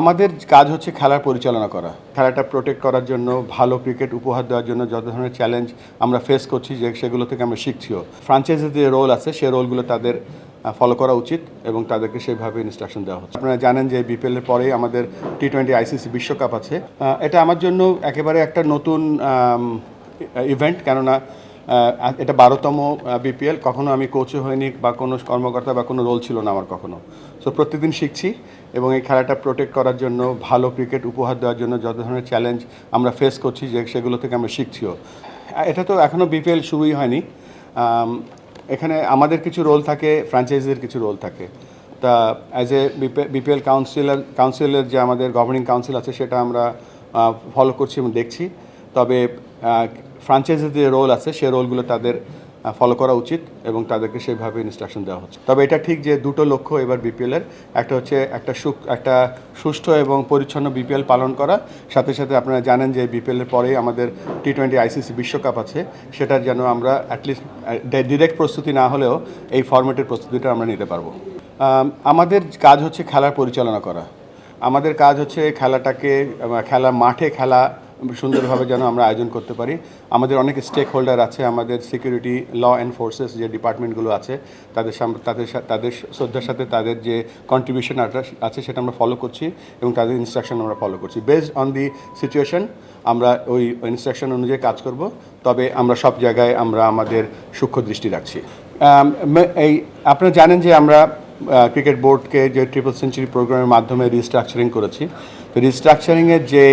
আমাদের কাজ হচ্ছে খেলার পরিচালনা করা, খেলাটা প্রোটেক্ট করার জন্য, ভালো ক্রিকেট উপহার দেওয়ার জন্য যত ধরনের চ্যালেঞ্জ আমরা ফেস করছি যে সেগুলো থেকে আমরা শিখছিও। ফ্রাঞ্চাইজির যে রোল আছে সেই রোলগুলো তাদের ফলো করা উচিত এবং তাদেরকে সেইভাবে ইনস্ট্রাকশন দেওয়া হচ্ছে। আপনারা জানেন যে বিপিএল এর পরেই আমাদের টি টোয়েন্টি আইসিসি বিশ্বকাপ আছে। এটা আমার জন্য একেবারে একটা নতুন ইভেন্ট কেননা এটা বারোতম বিপিএল কখনো আমি কোচও হইনি বা কোনো কর্মকর্তা বা কোনো রোল ছিল না আমার কখনো। সো প্রতিদিন শিখছি এবং এই খেলাটা প্রোটেক্ট করার জন্য, ভালো ক্রিকেট উপহার দেওয়ার জন্য যত ধরনের চ্যালেঞ্জ আমরা ফেস করছি, যে সেগুলো থেকে আমরা শিখছিও। এটা তো এখনও বিপিএল শুরুই হয়নি। এখানে আমাদের কিছু রোল থাকে ফ্র্যাঞ্চাইজির কিছু রোল থাকে। তা অ্যাজ এ বিপিএল কাউন্সিলার কাউন্সিলের যে আমাদের গভর্নিং কাউন্সিল আছে, সেটা আমরা ফলো করছি এবং দেখছি। তবে ফ্রাঞ্চাইজির যে রোল আছে সেই রোলগুলো তাদের ফলো করা উচিত এবং তাদেরকে সেইভাবে ইনস্ট্রাকশন দেওয়া হচ্ছে। তবে এটা ঠিক যে দুটো লক্ষ্য এবার বিপিএলের একটা হচ্ছে একটা সুখ, একটা সুষ্ঠু এবং পরিচ্ছন্ন বিপিএল পালন করা। সাথে সাথে আপনারা জানেন যে বিপিএলের পরেই আমাদের টি টোয়েন্টি আইসিসি বিশ্বকাপ আছে। সেটা যেন আমরা অ্যাটলিস্ট ডিরেক্ট প্রস্তুতি না হলেও এই ফরম্যাটের প্রস্তুতিটা আমরা নিতে পারব। আমাদের কাজ হচ্ছে খেলার পরিচালনা করা। আমাদের কাজ হচ্ছে খেলাটাকে খেলা মাঠে খেলা সুন্দরভাবে যেন আমরা আয়োজন করতে পারি। আমাদের অনেক স্টেক হোল্ডার আছে, আমাদের সিকিউরিটি ল অ্যান্ড ফোর্সেস যে ডিপার্টমেন্টগুলো আছে, তাদের তাদের তাদের শ্রদ্ধার সাথে তাদের যে কন্ট্রিবিউশন আছে সেটা আমরা ফলো করছি এবং তাদের ইনস্ট্রাকশন আমরা ফলো করছি। বেসড অন দি সিচুয়েশন আমরা ওই ইনস্ট্রাকশন অনুযায়ী কাজ করব, তবে আমরা সব জায়গায় আমরা আমাদের সূক্ষ্ম দৃষ্টি রাখছি। এই, আপনারা জানেন যে আমরা ক্রিকেট বোর্ডকে যে ট্রিপল সেঞ্চুরি প্রোগ্রামের মাধ্যমে রিস্ট্রাকচারিং করেছি। তো রিস্ট্রাকচারিংয়ের যে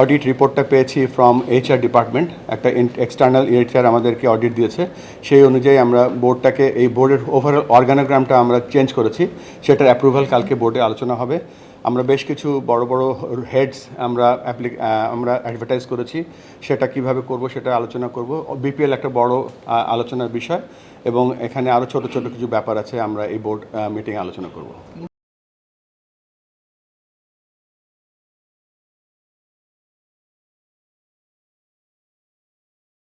অডিট রিপোর্টটা পেয়েছি ফ্রম এইচআর ডিপার্টমেন্ট একটা এক্সটার্নাল এইচআর আমাদেরকে অডিট দিয়েছে। সেই অনুযায়ী আমরা বোর্ডটাকে এই বোর্ডের ওভারঅল অর্গানোগ্রামটা আমরা চেঞ্জ করেছি। সেটার অ্যাপ্রুভাল কালকে বোর্ডে আলোচনা হবে। আমরা বেশ কিছু বড় বড় হেডস আমরা আমরা অ্যাডভার্টাইজ করেছি। সেটা কীভাবে করব সেটা আলোচনা করব। বিপিএল একটা বড় আলোচনার বিষয় এবং এখানে আরও ছোট ছোট কিছু ব্যাপার আছে আমরা এই বোর্ড মিটিং আলোচনা করব।